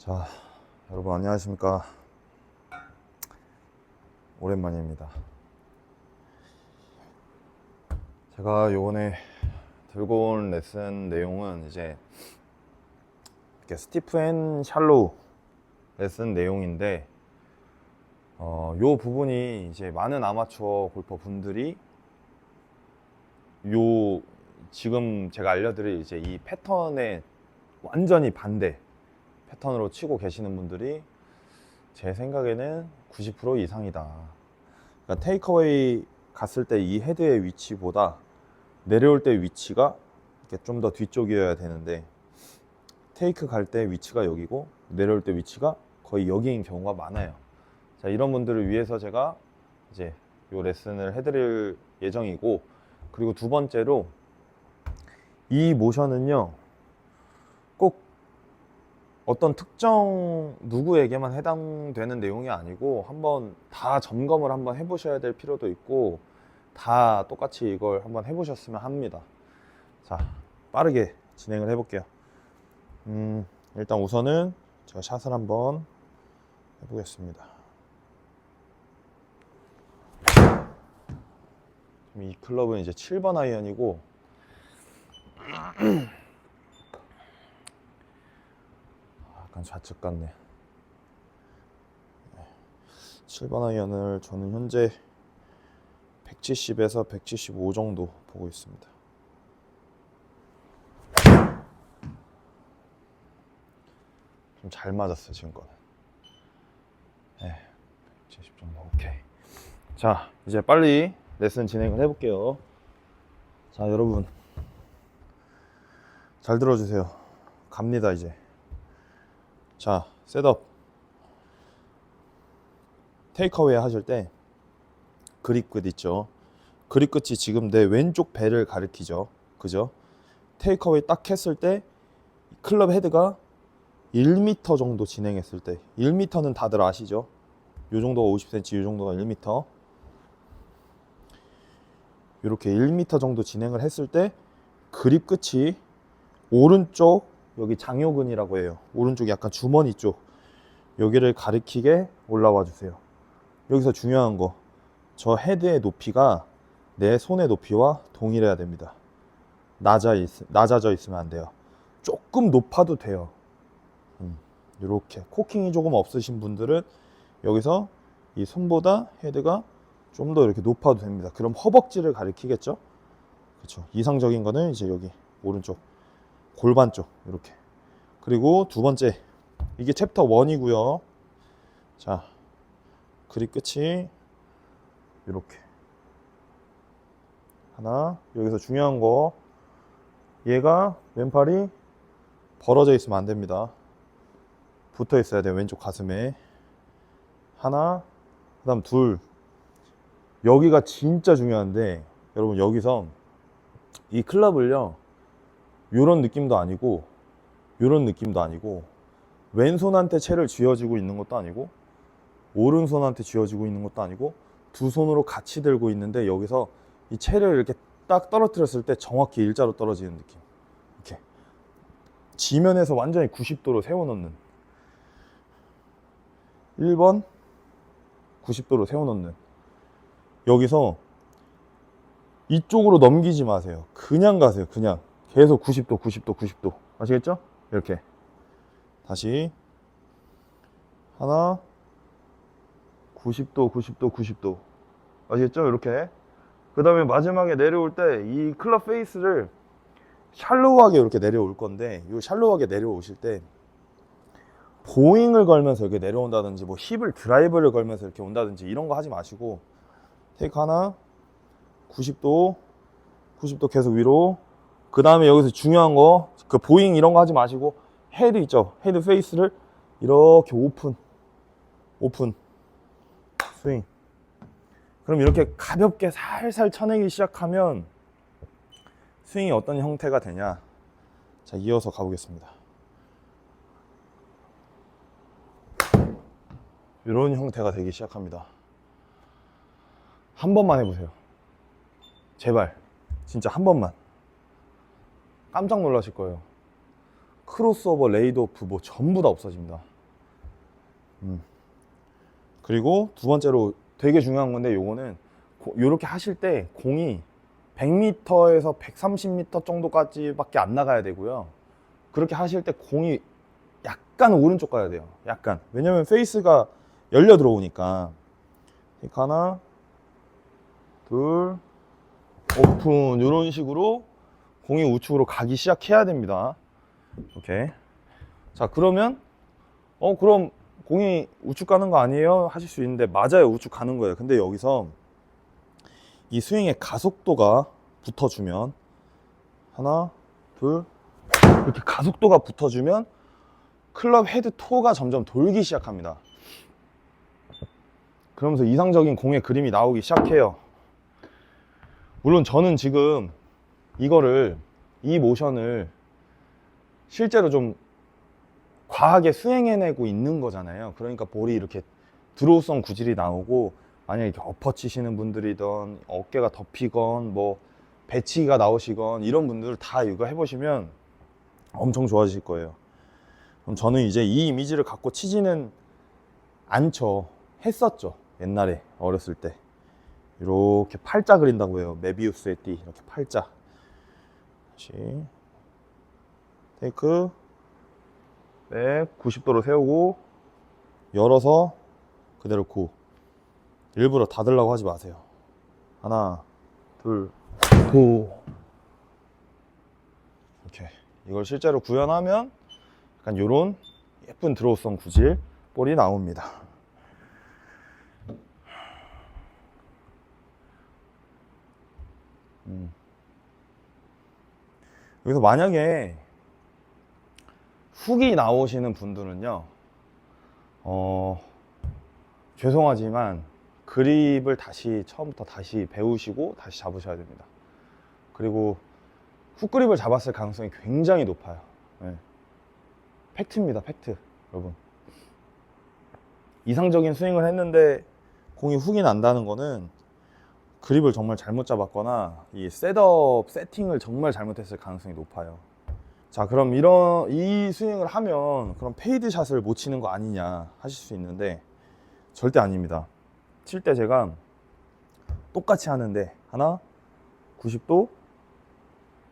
자, 여러분 안녕하십니까. 오랜만입니다. 제가 요번에 들고 온 레슨 내용은 이제 이렇게 스티프앤 샬로우 레슨 내용인데 어, 요 부분이 이제 많은 아마추어 골퍼 분들이 요 지금 제가 알려드릴 이제 이 패턴에 완전히 반대 패턴으로 치고 계시는 분들이 제 생각에는 90% 이상이다. 그러니까 테이크어웨이 갔을 때 이 헤드의 위치보다 내려올 때 위치가 이렇게 좀 더 뒤쪽이어야 되는데 테이크 갈 때 위치가 여기고 내려올 때 위치가 거의 여기인 경우가 많아요. 자, 이런 분들을 위해서 제가 이제 요 레슨을 해드릴 예정이고 그리고 두 번째로 이 모션은요 꼭 어떤 특정 누구에게만 해당되는 내용이 아니고 한번 다 점검을 한번 해보셔야 될 필요도 있고 다 똑같이 이걸 한번 해보셨으면 합니다. 자, 빠르게 진행을 해볼게요. 음, 일단 우선은 제가 샷을 한번 해보겠습니다. 이 클럽은 이제 7번 아이언이고 약간 좌측 같네. 7번 아이언을 저는 현재 170에서 175 정도 보고 있습니다. 좀 잘 맞았어요, 지금 거는. 네, 170 정도, 오케이. 자, 이제 빨리 레슨 진행을 해볼게요. 자, 여러분. 잘 들어주세요. 갑니다, 이제. 자, 셋업. 테이크어웨이 하실 때 그립 끝 있죠. 그립 끝이 지금 내 왼쪽 배를 가리키죠. 그죠? 테이크어웨이 딱 했을 때 클럽 헤드가 1m 정도 진행했을 때 1m는 다들 아시죠? 요 정도가 50cm, 요 정도가 1m. 이렇게 1m 정도 진행을 했을 때 그립 끝이 오른쪽 여기 장요근이라고 해요. 오른쪽 약간 주머니 쪽 여기를 가리키게 올라와 주세요. 여기서 중요한 거, 저 헤드의 높이가 내 손의 높이와 동일해야 됩니다. 낮아 있, 낮아져 있으면 안 돼요. 조금 높아도 돼요. 음, 이렇게 코킹이 조금 없으신 분들은 여기서 이 손보다 헤드가 좀 더 이렇게 높아도 됩니다. 그럼 허벅지를 가리키겠죠? 그렇죠. 이상적인 거는 이제 여기 오른쪽 골반 쪽 이렇게. 그리고 두 번째 이게 챕터 1이고요. 자, 그립 끝이 이렇게 하나 여기서 중요한 거 얘가 왼팔이 벌어져 있으면 안 됩니다. 붙어 있어야 돼요. 왼쪽 가슴에 하나 그 다음 둘 여기가 진짜 중요한데 여러분 여기서 이 클럽을요 요런 느낌도 아니고 요런 느낌도 아니고 왼손한테 채를 쥐어주고 있는 것도 아니고 오른손한테 쥐어지고 있는 것도 아니고 두 손으로 같이 들고 있는데 여기서 이 채를 이렇게 딱 떨어뜨렸을 때 정확히 일자로 떨어지는 느낌. 이렇게. 지면에서 완전히 90도로 세워놓는. 1번 90도로 세워놓는. 여기서 이쪽으로 넘기지 마세요. 그냥 가세요. 그냥 계속 90도 90도 90도 아시겠죠? 이렇게 다시 하나 90도, 90도, 90도. 아시겠죠? 이렇게. 그 다음에 마지막에 내려올 때 이 클럽 페이스를 샬로우하게 이렇게 내려올 건데, 이 샬로우하게 내려오실 때, 보잉을 걸면서 이렇게 내려온다든지, 뭐 힙을 드라이브를 걸면서 이렇게 온다든지, 이런 거 하지 마시고, 테이크 하나, 90도, 90도 계속 위로, 그 다음에 여기서 중요한 거, 그 보잉 이런 거 하지 마시고, 헤드 있죠? 헤드 페이스를 이렇게 오픈, 오픈. 스윙. 그럼 이렇게 가볍게 살살 쳐내기 시작하면 스윙이 어떤 형태가 되냐? 자, 이어서 가보겠습니다. 이런 형태가 되기 시작합니다. 한 번만 해보세요. 제발. 진짜 한 번만. 깜짝 놀라실 거예요. 크로스오버, 레이드오프 뭐 전부 다 없어집니다. 음. 그리고 두 번째로 되게 중요한 건데 요거는 이렇게 하실 때 공이 100m에서 130m 정도까지밖에 안 나가야 되고요. 그렇게 하실 때 공이 약간 오른쪽 가야 돼요. 약간. 왜냐면 페이스가 열려 들어오니까. 하나, 둘, 오픈 이런 식으로 공이 우측으로 가기 시작해야 됩니다. 오케이. 자 그러면 어 그럼 공이 우측 가는 거 아니에요? 하실 수 있는데 맞아요 우측 가는 거예요. 근데 여기서 이 스윙의 가속도가 붙어주면 하나 둘 이렇게 가속도가 붙어주면 클럽 헤드 토가 점점 돌기 시작합니다. 그러면서 이상적인 공의 그림이 나오기 시작해요. 물론 저는 지금 이거를 이 모션을 실제로 좀 과하게 수행해내고 있는 거잖아요. 그러니까 볼이 이렇게 드로우성 구질이 나오고 만약에 엎어치시는 분들이던 어깨가 덮이건 뭐 배치기가 나오시건 이런 분들 다 이거 해보시면 엄청 좋아지실 거예요. 그럼 저는 이제 이 이미지를 갖고 치지는 않죠. 했었죠. 옛날에 어렸을 때. 이렇게 팔자 그린다고 해요. 메비우스의 띠. 이렇게 팔자. 다시. 테이크. 백. 90도로 세우고. 열어서 그대로 구. 일부러 닫으려고 하지 마세요. 하나, 둘, 구. 이렇게. 이걸 실제로 구현하면 약간 요런 예쁜 드로우성 구질 볼이 나옵니다. 음. 여기서 만약에 훅이 나오시는 분들은요, 어, 죄송하지만 그립을 다시 처음부터 다시 배우시고 다시 잡으셔야 됩니다. 그리고 훅 그립을 잡았을 가능성이 굉장히 높아요. 네. 팩트입니다, 팩트. 여러분. 이상적인 스윙을 했는데 공이 훅이 난다는 거는 그립을 정말 잘못 잡았거나 이 셋업 세팅을 정말 잘못했을 가능성이 높아요. 자, 그럼 이런 이 스윙을 하면 그럼 페이드 샷을 못 치는 거 아니냐 하실 수 있는데 절대 아닙니다. 칠 때 제가 똑같이 하는데 하나 90도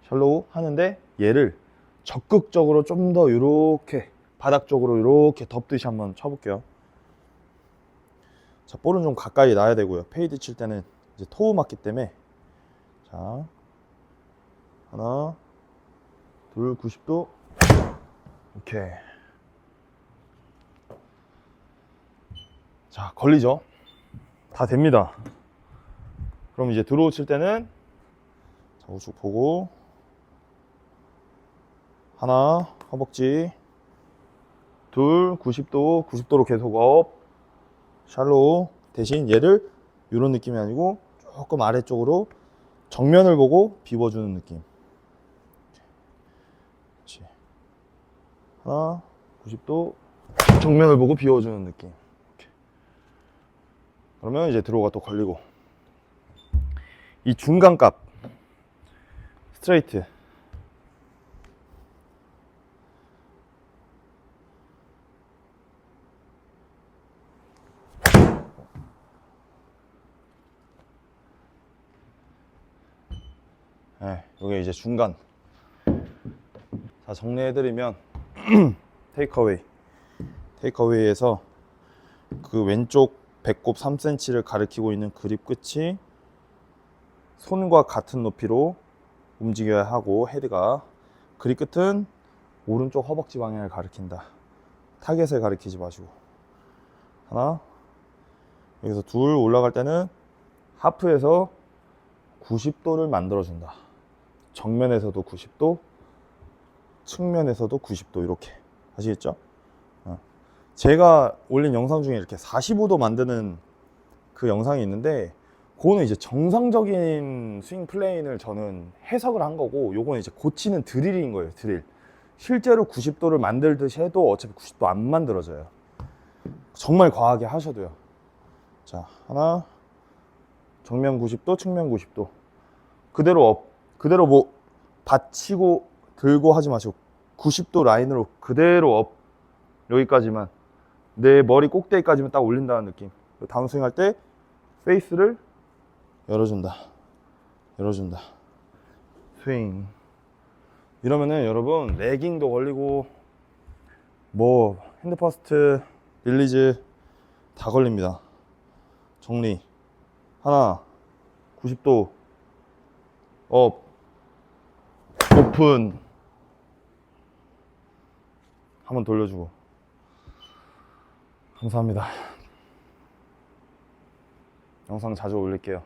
샬로우 하는데 얘를 적극적으로 좀 더 이렇게 바닥 쪽으로 이렇게 덮듯이 한번 쳐볼게요. 자, 볼은 좀 가까이 놔야 되고요. 페이드 칠 때는 이제 토우 맞기 때문에 자 하나 둘 90도. 오케이. 자 걸리죠? 다 됩니다. 그럼 이제 드로우 칠 때는 자 우측 보고 하나 허벅지. 둘 90도. 90도로 계속 업. 샬로우 대신 얘를 이런 느낌이 아니고 조금 아래쪽으로 정면을 보고 비워주는 느낌. 그렇지. 하나 90도 정면을 보고 비워주는 느낌. 그러면 이제 드로우가 또 걸리고. 이 중간 값. 스트레이트 네, 이게 이제 중간. 자, 정리해드리면, 테이크어웨이. 테이크어웨이에서 그 왼쪽 배꼽 3cm를 가리키고 있는 그립 끝이 손과 같은 높이로 움직여야 하고, 헤드가. 그립 끝은 오른쪽 허벅지 방향을 가리킨다. 타겟을 가리키지 마시고. 하나. 여기서 둘 올라갈 때는 하프에서 90도를 만들어준다. 정면에서도 90도, 측면에서도 90도 이렇게. 아시겠죠? 어. 제가 올린 영상 중에 이렇게 45도 만드는 그 영상이 있는데 그거는 이제 정상적인 스윙 플레인을 저는 해석을 한 거고 요거는 이제 고치는 드릴인 거예요 드릴. 실제로 90도를 만들듯이 해도 어차피 90도 안 만들어져요. 정말 과하게 하셔도요. 자 하나. 정면 90도 측면 90도. 그대로 업 그대로 뭐 받치고 들고 하지 마시고 90도 라인으로 그대로 업. 여기까지만. 내 머리 꼭대기까지만 딱 올린다는 느낌. 다운스윙 할 때 페이스를 열어준다. 열어준다. 스윙. 이러면은 여러분 레깅도 걸리고 뭐 핸드퍼스트 릴리즈 다 걸립니다. 정리. 하나 90도 업 오픈 한번 돌려주고. 감사합니다. 영상 자주 올릴게요